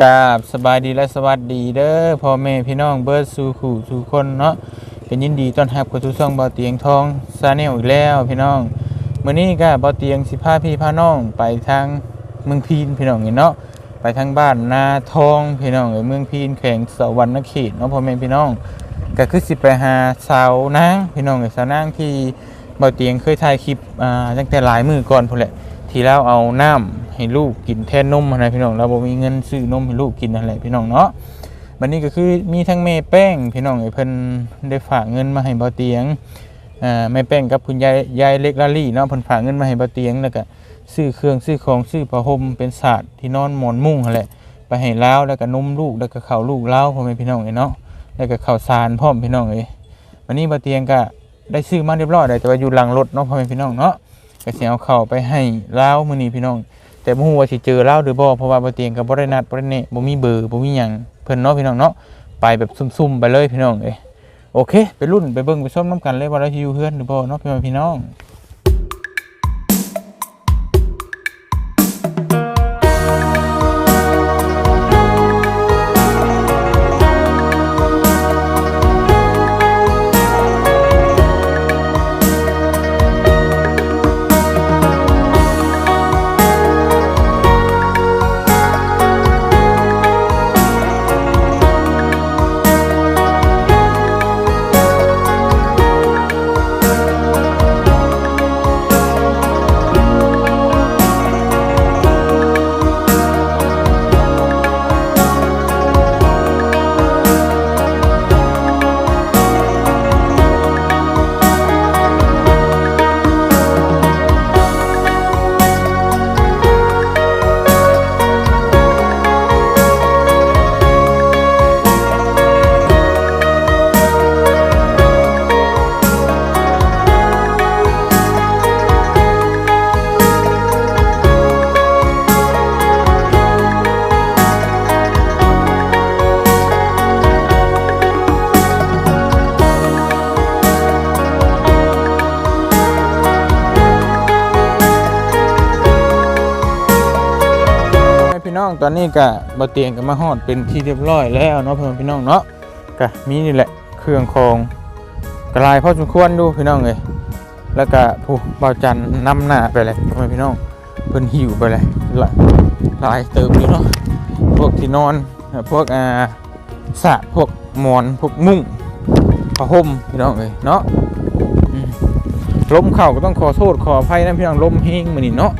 กราบสบายดีและสวัสดีเด้อพ่อแม่พี่น้องเบิร์ดสู่ขู่สู่คนเนาะเป็นยินดีต้อนรับเข้าสู่ช่องบ่อเตียงทองซาแนลอีกแล้วพี่น้องมื้อนี้ก็บ่อเตียงสิพาพี่พาน้องไปทางเมืองพีนพี่น้องเนาะไปทางบ้านนาทองพี่น้องเอ้ยเมืองพีนแขวงสวรรณเขตเนาะพ่อแม่พี่น้องก็คือสิไปหาสาวนางพี่น้องเอ้สาวนางที่บ่อเตียงเคยถ่ายคลิปอ่าตั้งแต่หลายมื้อก่อนพุ่นแหละ ที่เราเอาน้ำให้ลูกกินแทนนมอะไรพี่น้องเราบ่มีเงินซื้อนมให้ลูกกินอะไรพี่น้องเนาะบัดนี้ก็คือมีทั้งแม่แป้งพี่น้องไอ้เพิ่นได้ฝากเงินมาให้บ่เตียงอ่าแม่แป้งกับคุณยายยายเล็กลาลี่เนาะเพิ่นฝากเงินมาให้บ่เตียงแล้วก็ซื้อเครื่องซื้อของซื้อผ้าห่มเป็นศาสตร์ที่นอนหมอนมุ้งนั่นแหละไปให้ลาวแล้วก็นมลูกแล้วก็ข้าวลูกลาวพ่อแม่พี่น้องเอ้เนาะแล้วก็ข้าวสารพร้อมพี่น้องเอ้วันนี้บ่เตียงก็ได้ซื้อมาเรียบร้อยแล้วแต่ว่าอยู่หลังรถเนาะพ่อแม่พี่น้องเนาะ ก็สิเอาเข้าไปให้ลาวมื้อนี้พี่น้อง แต่บ่ฮู้ว่าสิเจอลาวหรือบ่เพราะว่าบ่เตียงก็บ่ได้นัดบ่ได้แนบ่มีเบอร์บ่มีหยังเพิ่นเนาะพี่น้องเนาะไปแบบซุ่มๆไปเลยพี่น้องเอ้ยโอเค ไปรุ่นไปเบิ่งไปชมนํกันเลยว่าเราสิอยู่เฮือนหรือบ่เนาะพี่น้องพี่น้อง องตอนนี้ก็บ่เตียงก็มาฮอดเป็นที่เรียบร้อยแล้วเนาะพี่น้องพี่น้องเนาะก็มีนี่แหละเครื่องของกลายพอสมควรดูพี่น้องเอ้ยแล้วก็ผู้เบาจันนำหน้าไปเลยพ่อแม่พี่น้องเพิ่นหิวไปเลยหลายหลายเติมอยู่เนาะพวกที่นอนพวกอ่าสาพวกหมอนพวกมุ้งผ้าห่มพี่น้องเอ้ยเนาะอืมลมเข่าก็ต้องขอโทษขออภัยนะพี่น้องลมเฮงมื้อนี้เนาะ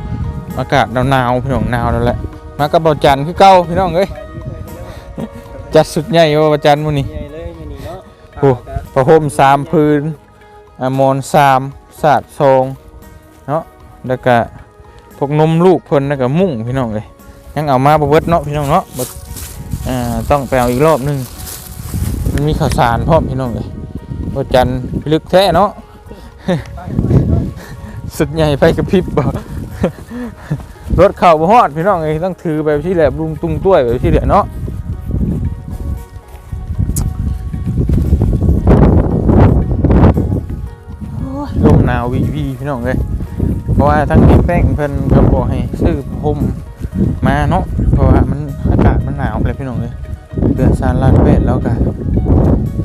อากาศหนาวๆพี่น้องหนาวแล้วแหละ มากับเบาจันคือเก่าพี่น้องเอ้ยจัดสุดใหญ่ว่าเบาจันมื้อนี้ใหญ่เลยมื้อนี้เนาะโอ้ผ้าห่มสามพื้นอ่าหมอนสามสาดทรงเนาะแล้วก็พวกนมลูกเพิ่นแล้วก็มุ้งพี่น้องเลยยังเอามาบ่เบิดเนาะพี่น้องเนาะบ่อ่าต้องไปเอาอีกรอบหนึงมันมีข้าวสารพร้อมพี่น้องเลยบ่จันทร์พิลึกแท้เนาะสุดใหญ่ไฟกระพริบบ่ รถเข่าบ่ฮอดพี่น้องเอ้ยต้องถือแบบที่แหละลุงตุงต้วยแบบที่แหละเนาะลมหนาววีวีพี่น้องเลยเพราะว่าทั้งนี้แป้งเพิ่นก็บอกให้ซื้อห่มมาเนาะเพราะว่ามันอากาศมันหนาวเลยพี่น้องเลยเดือนซานลานเวทแล้วกัน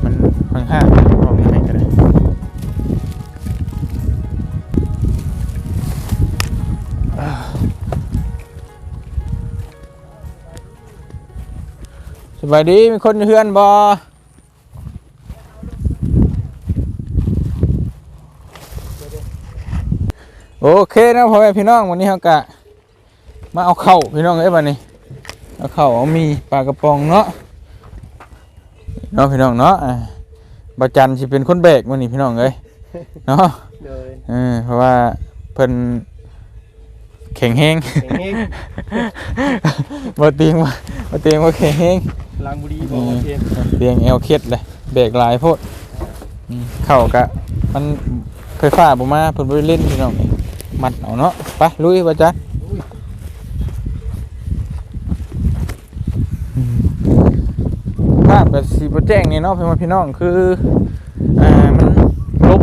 มันค่อนข้าง บายดีมีคนอยู่เฮือนบอโอเคนะพ่อแม่พี่น้องวันนี้เขากะมาเอาเข่าวพี่น้องเอ้ยวันนี้เอาเข่าวเอามีปลากระป๋องเนาะเนาะพี่น้องเนาะอ่าบาจันสิเป็นคนแบกวันนี้พี่น้องเอ้ยเนาะเลยเออเพราะว่าเพิ่น แข็งแห้งแข็งแรงบ่เตียงว่าบ่เตียงว่าแข็งแห้งลางบุรีบอกว่าเทียนเตียงเอวเคล็ดเลยแบกหลายโพดอืมเข่ากะมันไฟฟ้าบ่มาเพิ่นบ่ได้เล่นพี่น้องเอ้ยมัดเอาเนาะไปลุยบาจันภาพแบบสีโปรแจ้งนี่เนาะพี่น้องพี่น้องคืออ่ามันลม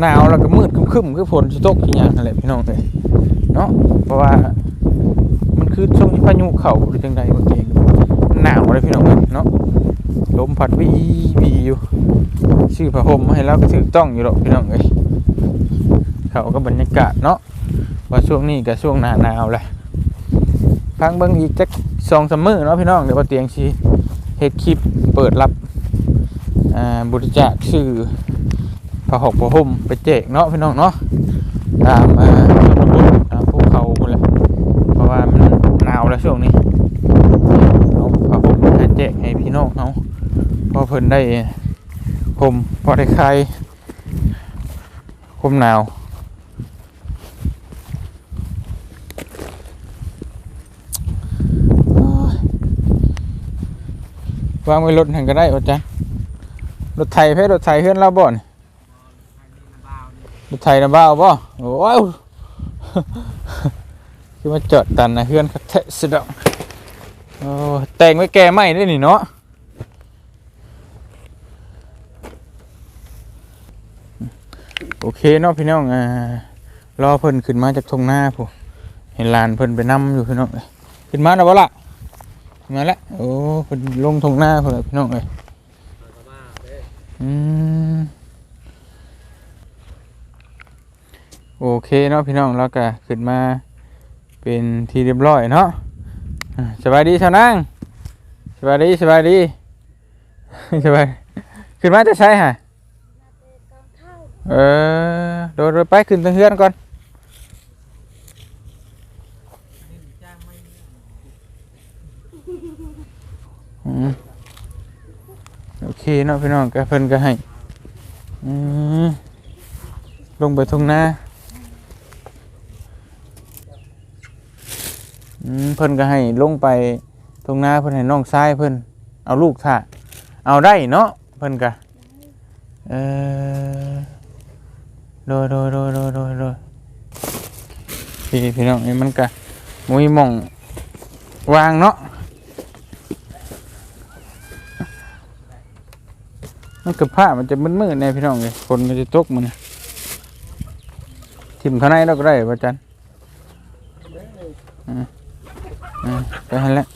หนาวแล้วก็มืดครึมๆคือฝนสิตกอีหยังนั่นแหละพี่น้องเอ้ย เนาะเพราะว่ามันคือช่วงที่พายุเข้าหรือจังใดบ่เก่งหนาวเลยพี่น้องเอ้ยเนาะลมพัดวีวีอยู่ชื่อผ้าห่มให้เราก็ถูกต้องอยู่หรอกพี่น้องเอ้ยเขาก็บรรยากาศเนาะว่าช่วงนี้กับช่วงหน้าหนาวแหละพังเบิ่งอีกจักสองสามมือเนาะพี่น้องเดี๋ยวเตียงชีเฮ็ดคลิปเปิดรับอ่าบริจาคชื่อผ้าห่มผ้าห่มไปแจกเนาะพี่น้องเนาะตาม ว่ามันหนาวแล้วช่วงนี้เอาผ้าห่มมาให้แจกให้พี่น้องเขาพอเพิ่นได้ห่มพอได้คลายห่มหนาววางไว้รถหันก็ได้ว่าจันรถไถเพ่รถไถเฮือนเราบ่นรถไถนะบ้าบ่โอ้ย คือมาจอดตันนะเฮือนคักแทะสะดอกโอ้แต่งไว้แก่ไหมได้นี่เนาะโอเคเนาะพี่น้องอ่ารอเพิ่นขึ้นมาจากทงหน้าผู้เห็นลานเพิ่นไปนํอยู่พี่น้องเอ้ยขึ้นมาแล้วบ่ล่ะมาแล้วโอ้เพิ่นลงทงหน้าเพิ่นแล้พี่น้องเอ้ยอืมโอเคเนาะพี่น้องแล้วก็ขึ้นมา เป็นที่เรียบร้อยเนาะสบายดีชาวนางสบายดีสบายดีสบายขึ้นมาจะใช้ฮะเออโดดไปขึ้นทางเฮือนก่อนโอเคเนาะพี่น้องก็เพิ่นก็ให้ลงไปทุ่งนา อืมเพิ่นก็ให้ลงไปตรงหน้าเพิ่นให้น้องชายเพิ่นเอาลูกถ่าเอาได้เนาะเพิ่นก็เออโดยโดยโดยโดยโดยโดยพี่พี่น้องนี่มันก็มุ้ยมองวางเนาะมันกับผ้ามันจะมืดๆแน่พี่น้องเลยคนมันจะตกมันทิ่มข้างในเราก็ได้ป่ะจัน อ่าไปหันแหล้ว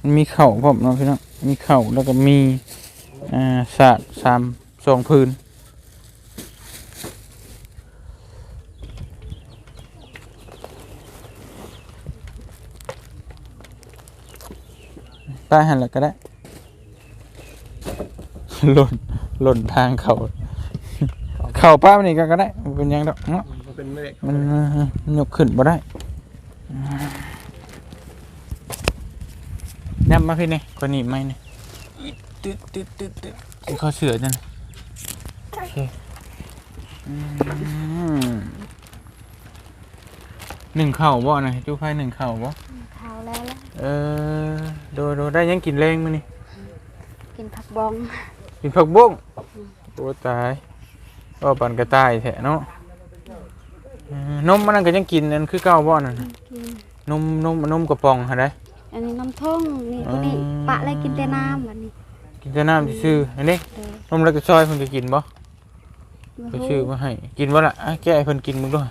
มันมีเข่าพร้อมเนาะพี่น้องมีเข่าแล้วก็มีอ่าสาดสามสองพื้นไปหันแล้วก็ได้หล่นหล่นทางเขา เข่าป้ามันนี่ก็ก็ได้บ่เป็นหยังดอกเนาะมันเป็นเมฆมันมันยกขึ้นบ่ได้ ยับมาพี่นี่คนนี้ไม่นี่ตึ๊ดตึ๊ดตึ๊ดตึ๊ดคือเขาเสือจังโอเคอืมหนึ่งเข่าบ่นะจูไฟหนึ่งเข่าบ่เท้าแล้วล่ะเออโดโดได้ยังกินแรงมั้ยนี่กินผักบองกินผักบุ้งโอ้ตายก็ปันกระต่ายแท้เนาะเออนมมันนั่นก็ยังกินนั่นคือเก้าบ่นั่นน่ะกินนมนมนมกระป๋องหาได้ อันนี้น้ำท่องนี่ตัวนี้อืมปะอะไรกินแต่น้ำแบบนี้กินแต่น้ำซื่อๆอันนี้เด้อนมแล้วก็ซอยเพิ่นก็กินบ่บ่ก็ฮู้ชื่อมาให้กินบ่ล่ะอะแกให้เพิ่นกินมึงด้วย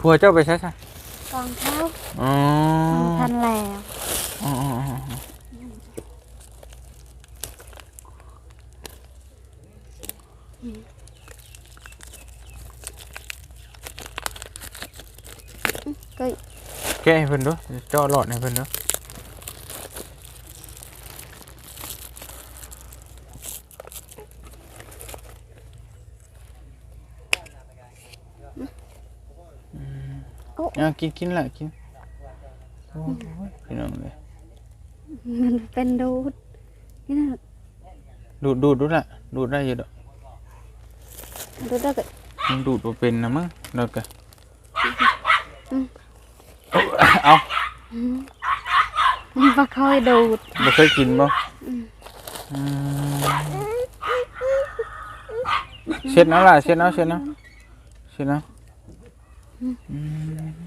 ผัวเจ้าไปใช้ซะกองเท้าอ๋อทันแล้วอ๋ออ๋ออ๋ออ๋อก็ แกให้เพิ่นด้วยเจาะหลอดให้เพิ่นด้วยอะกินกินละกินโอ้ยพี่น้องเลยมันเป็นดูดนี่นะดูดดูดดูดละดูดได้อยู่ดอกดูดแล้วก็มันดูดบ่เป็นนะมั้งแล้วก็ เอามันบ่ค่อยดูดบ่เคยกินบ่อืมเช็ดเอาล่ะเช็ดเอาเช็ดเอาเช็ดเอาอืม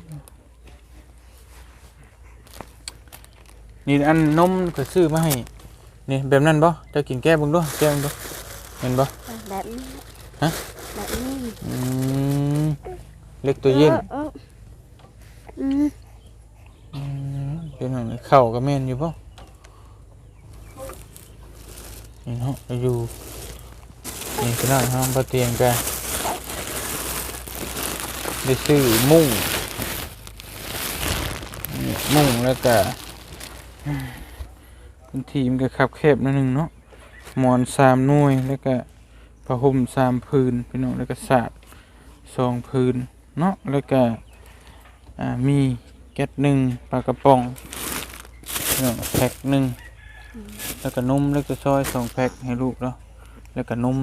นี่อันนมก็ซื้อมาให้นี่แบบนั้นบ่เจะกินแก้เบิ่งดูแก้เบิ่งดูเห็นบ่แบบนี้ฮะแบบนี้อืมเล็กตัวเย็นอออ ออืมอืมพี่น้องเข้าก็แม่นอยู่บ่นี่เนาะอยู่นี่พี่น้องห้องบ่เตียงกันได้ซื้อมุ้งมุ้งแล้วก็พื้นที่มันก็คับแคบนิดนึงเนาะหมอนสามหน่วยแล้วก็ผ้าห่มสามพื้นพี่น้องแล้วก็สาดสองพื้นเนาะแล้วก็ อ่ามีแก๊สหนึ่งปลากระป๋องพี่น้องแพ็คหนึ่งแล้วก็นมเล็กตัวซอยสองแพ็คให้ลูกเนาะแล้วก็นม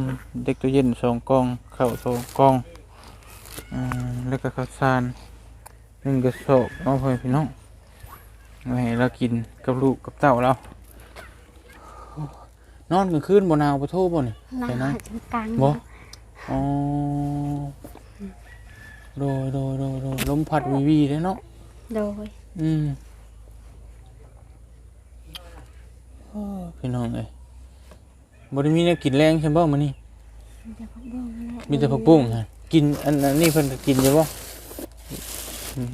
เด็กตัวเย็นสองกล่องข้าวสองกล่องอ่าแล้วก็ข้าวสารหนึ่งกระสอบเนาะพ่อแม่พี่น้องไว้ให้เรากินกับลูกกับเต้าเรานอนกลางคืนบนหนาวปะโทบ่เนี่ยหนาไปนะจนกลางบ่อ๋อ โดยโดยโดยโดยลมพัดวีวีเลยเนาะโดยอืมโอ้พี่น้องเอ้ยบ่ได้มีแนวกินแรงใช่บ่มื้อนี้มีแต่ผักบุ้งนั่นแหละมีแต่ผักบุ้งฮะกินอันอันนี้เพิ่นก็กินอยู่บ่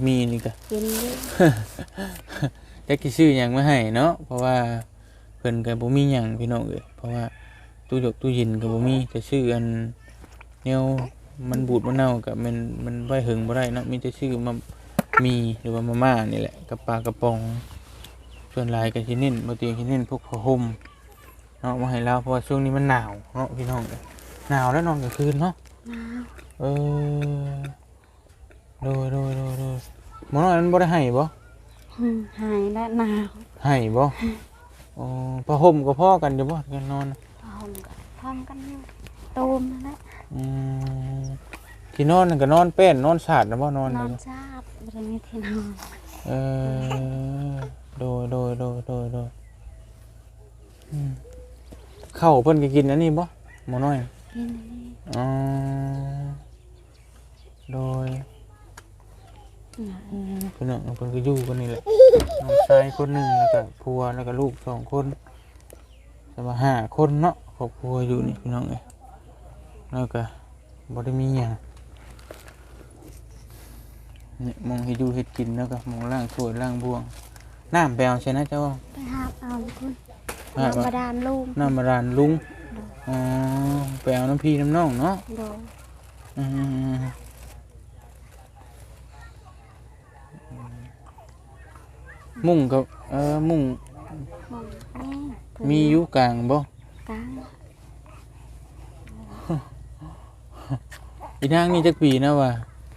มีนี่ก็ กินเยอะจักสิซื้อหยังมาให้เนาะเพราะว่าเพิ่นก็บ่มีหยังพี่น้องเอ้ยเพราะว่าตู้ยกตู้เย็นก็บ่มีแต่ซื้ออันแนว มันบูดมันเน่าก็มันมันไว้หึงบ่ได้เนาะมีแต่ซื้อมามีหรือว่ามาม่านี่แหละกับปลากระป๋อง ส่วนหลายก็สิเน้นบ่เตียงสิเน้นพวกผ้าห่มเนาะมาให้เราเพราะว่าช่วงนี้มันหนาวเนาะพี่น้องเอ้ยหนาวแล้วนอนกลางคืนเนาะหนาวเออโดยโดยโดยโดยหมอน้อยมันบ่ได้ให้บ่อืมหายและหนาวให้บ่อ๋อผ้าห่มก็พอกันอยู่บ่กันนอนพร้อมกันพร้อมกันตูมนั่นแหละ อืมที่นอนนั่นก็นอนแป้นนอนสาดนะบ่นอนนอนนี่ชาบไม่ได้มีที่นอนเออโดยโดยโดยโดยโดยอืมข้าวเพิ่นก็กินอันนี้บ่หมอน้อย กินอันนี้อ๋อโดยอืมเพิ่นน่ะเพิ่นก็อยู่กันนี่แหละน้องชายคนหนึงแล้วก็ผัวแล้วก็ลูกสองคนแต่ว่าห้าคนเนาะครอบครัวอยู่นี่พี่น้องเอ้ย แล้วก็บ่ได้มีหยังนี่มองให้ดูเฮ็ดกินแล้วก็มองล่างถ้วยล่างบ่วง น้ำแปลวใช่นะเจ้าไปหาเอาคุณหาน้ำว่าบาดาลลูกน้ำบาดาลลุงอ๋อแปลวน้ำพี่น้ำน้องเนาะโดยอืมมุ่งกับเออมุ่งมองนี่เพิ่นมีอยู่กลางบ่กลาง อีนางนี่จักปีนะว่า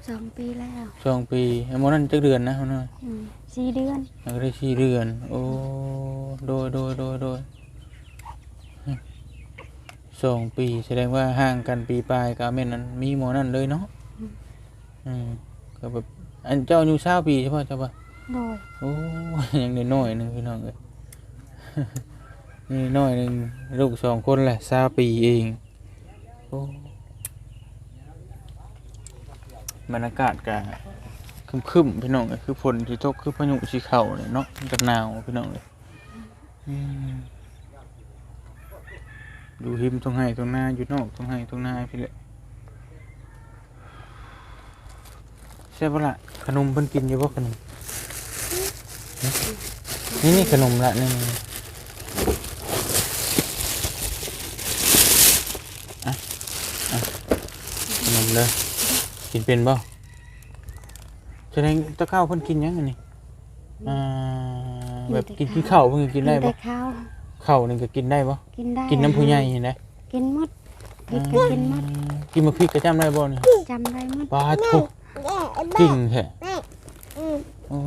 สองปีแล้วสองปีไอ้หมอนั่นจักเดือนนะเขาน่ะอืมสี่เดือนมันก็ได้สี่เดือน โอ้โดยโดยโดยโดยสองปีแสดงว่าห่างกันปีปลายกับแม่นนั้นมีหมอนั่นเลยเนาะอืมก็แบบอันเจ้าอายุเศร้าปีใช่ป่ะเจ้าป่ะโดยโอ้ยยังน้อยๆหนึงพี่น้องเอ้ย นี่น้อยหนึ่งลูกสองคนแหละเศร้าปีเองโอ้ บรรยากาศกะคึมๆพี่น้องเอ้ยคือฝนที่ตกคือพายุสีเข่าเลยเนาะมันหนาวพี่น้องเลยดูหิมตรงไห้ตรงหน้าอยู่นอกตรงไห้ตรงหน้าพี่เลยใช่ปะละขนมเพิ่นกินอยู่บ่ขนมนี่นี่ขนมละนี่อะอะขนมเลย กินเป็นบ่แสดงตะข้าวเพิ่นกินยังไงนี่อ่าแบบกินกินข้าวเพิ่นก็กินได้แต่บ่ข้าวข้าวนี่ก็กินได้บ่กินได้กินน้ำผู้ใหญ่เห็นไหมกินหมดพริกก็กินหมดกินมะพริกก็จำได้บ่นี่จำได้หมดปลาทุกกิ่งแท้โอ้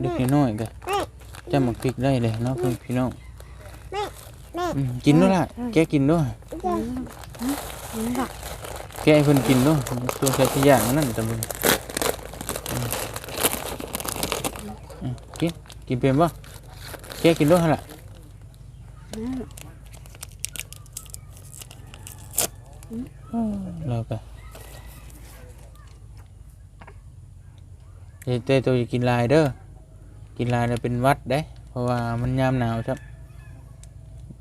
เด็กน้อยๆก็จำมะพริกได้เลยเนาะเพิ่นพี่น้องอืมกินด้วยล่ะแกกินด้วยอืมอืมบอก แกให้เพิ่นกินด้วยตัวแค่ที่ย่างอันนั่นตะมึงอืมอืมกินกินเป็นบ่แกกินด้วยหั่นล่ะอืมเราก็เดี๋ยวเต้ตัวจะกินลายเด้อกินลายแล้วเป็นหวัดเด้ เพราะว่ามันยามหนาวครับ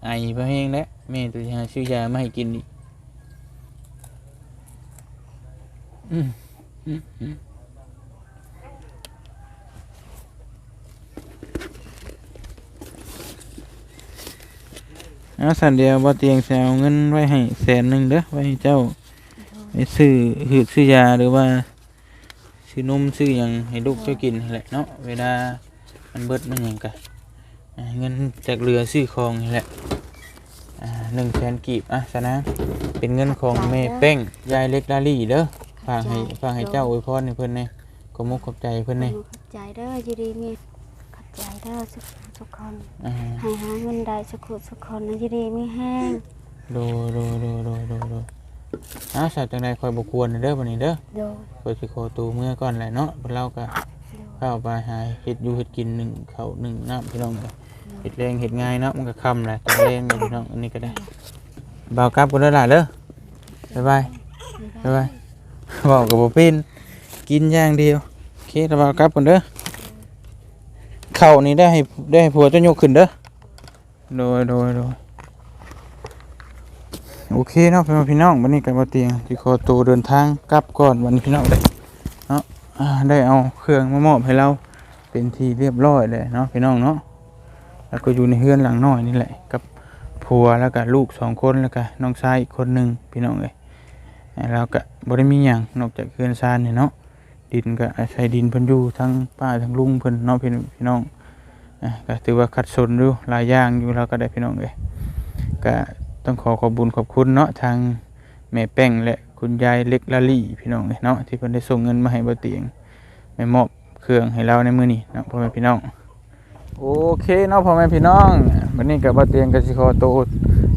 ไอพะแห้งแล้วแม่ตัวจะหาซื้อยามาให้กินอีก เอาสันเดียวบ่เตียงแซวเงินไว้ให้แสนหนึ่งเด้อไว้เจ้าไปซื้อหืดซื้อยาหรือว่าซื้อนมซื้อยังให้ลูกเจ้ากินนี่แหละเนาะเวลามันเบิดมันหยังกะอ่เงินจากเรือซื้อของนี่แหละหนึ่งแสนกีบอะสนะเป็นเงินของเมเป้งยายเล็กลาลี่เด้อ ฝากให้ฝากให้เจ้าอวยพรให้เพิ่นแหน่ขอบมุกขอบใจเพิ่นแหน่ขอบใจเด้ออยู่ดีมีขอบใจเด้อสุขสุขคนอ่าให้หาเงินได้สุขสุขคนอยู่ดีมีแห้งโดโดโดโดโดโดอ้าวสัตว์จังใดคอยบกวนเด้อบันนี้เด้อโดยคอยสิขอตูเมื่อก่อนแหละเนาะเราก็เข้าไปหาเห็ดอยู่เห็ดกินหนึ่งเขาวหนึ่งน้ำพี่น้องเลยเห็ดแรงเห็ดง่ายเนาะมันก็คำแหละแต่แรงอยู่พี่น้องอันนี้ก็ได้เบากลับกันแล้วล่ะเด้อบ๊ายบายบ๊ายบาย บอกกับบ่เป็นกินอย่างเดียวโอเคเราเบากลับกันเด้อเข่านี่ได้ให้ได้ให้ผัวเจะยกขึ้นเด้อโดยโดยโดยโอเคเนาะพี่น้องพี่น้องวันนี้กันมาเตียงที่ขอตัวเดินทางกลับก่อนวันนี้พี่น้องได้เนาะอ่าได้เอาเครื่องมามอบให้เราเป็นที่เรียบร้อยเลยเนาะพี่น้องเนาะแล้วก็อยู่ในเฮือนหลังน้อยนี่แหละกับผัวแล้วก็ลูกสองคนแล้วก็น้องชายอีกคนหนึ่งพี่น้องเลยอ่า แล้วก็บ่ได้มีหยังนอกจากเฮือนซานนี่เนาะดินก็อาศัยดินเพิ่นอยู่ทั้งป้าทั้งลุงเพิ่นเนาะพี่พี่น้องก็ถือว่าขัดสนอยู่หลายอย่างอยู่แล้วก็ได้พี่น้องเลยก็ต้องขอขอบบุญขอบคุณเนาะทางแม่แป้งและคุณยายเล็กลาลี่พี่น้องเนาะที่เพิ่นได้ส่งเงินมาให้บ่เตียงไม่มอบเครื่องให้เราในมื้อนี้เนาะพ่อแม่พี่น้องโอเคเนาะพ่อแม่พี่น้องวันนี้กับบ่เตียงก็สิขอตัว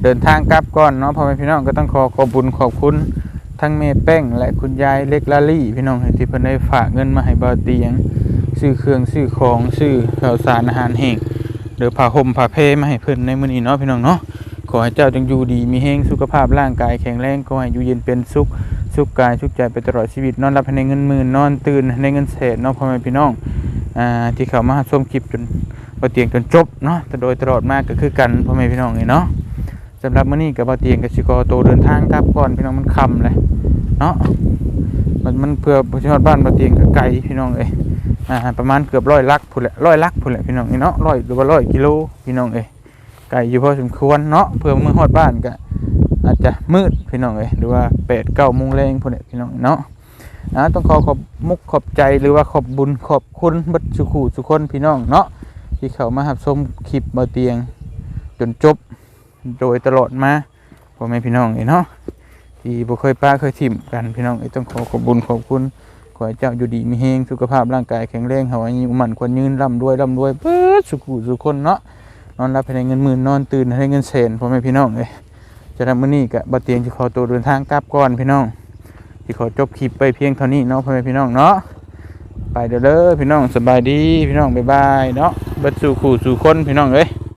เดินทางกลับก่อนเนาะพ่อแม่พี่น้องก็ต้องขอขอบบุญขอบคุณ ทั้งแม่แป้งและคุณยายเล็กลาลี่พี่น้องที่เพิ่นได้ฝากเงินมาให้บ่เตียงซื้อเครื่องซื้อของซื้อข้าวสารอาหารแห้งหรือผ้าห่มผ้าเพมาให้เพิ่นในมื้อนี้เนาะพี่น้องเนาะขอให้เจ้าจงอยู่ดีมีแห้งสุขภาพร่างกายแข็งแรงขอให้อยู่เย็นเป็นสุขสุขกายสุขใจไปตลอดชีวิตนอนรับให้ในเงินหมื่นนอนตื่นในเงินแสนเนาะพ่อแม่พี่น้องอ่าที่เขามาชมคลิปจนบ่เตียงจนจบเนาะแต่โดยตลอดมาก็คือกันพ่อแม่พี่น้องนี่เนาะ สำหรับมื้อนี้กับบ่เตียงกับสิขอตัวเดินทางกลับก่อนพี่น้องมันค่ำเลยเนาะมันมันเพื่อบ่สิฮอดบ้านบ่เตียงก็ไกลพี่น้องเอ้ยอ่าประมาณเกือบร้อยลักพุ่นแหละร้อยลักพุ่นแหละพี่น้องเนาะร้อยหรือว่าร้อยกิโลพี่น้องเอ้ยไก่อยู่พอสมควรเนาะเพื่อเมื่อฮอดบ้านก็อาจจะมืดพี่น้องเอ้ยหรือว่าแปดเก้าโมงแรงพวกนี้พี่น้องเนาะนะต้องขอขอบมุกขอบใจหรือว่าขอบบุญขอบคุณบัดสุขูสุคนพี่น้องเนาะที่เขามาหับชมคลิปมาเตียง จนจบ โดยตลอดมาพ่อแม่พี่น้องเอ้เนาะที่บ่เคยป้าเคยถิ่มกันพี่น้องเอ้ต้องขอขอบบุญขอบคุณขอให้เจ้าอยู่ดีมีเฮงสุขภาพร่างกายแข็งแรงเฮาอายุมันควรยืนร่ำรวยร่ำรวยเปิดสุขูสุคนเนาะนอนรับให้ได้เงินหมื่นนอนตื่นให้ได้เงินแสนพ่อแม่พี่น้องเลยจะทำมื้อนี้กะบ่เตียงสิขอตัวเดินทางกลับก่อนพี่น้องสิขอจบคลิปไปเพียงเท่านี้เนาะพ่อแม่พี่น้องเนาะไปเด้อเด้อพี่น้องสบายดีพี่น้องบ๊ายบายเนาะเบิดสู่ขู่สู่คนพี่น้องเอ้ย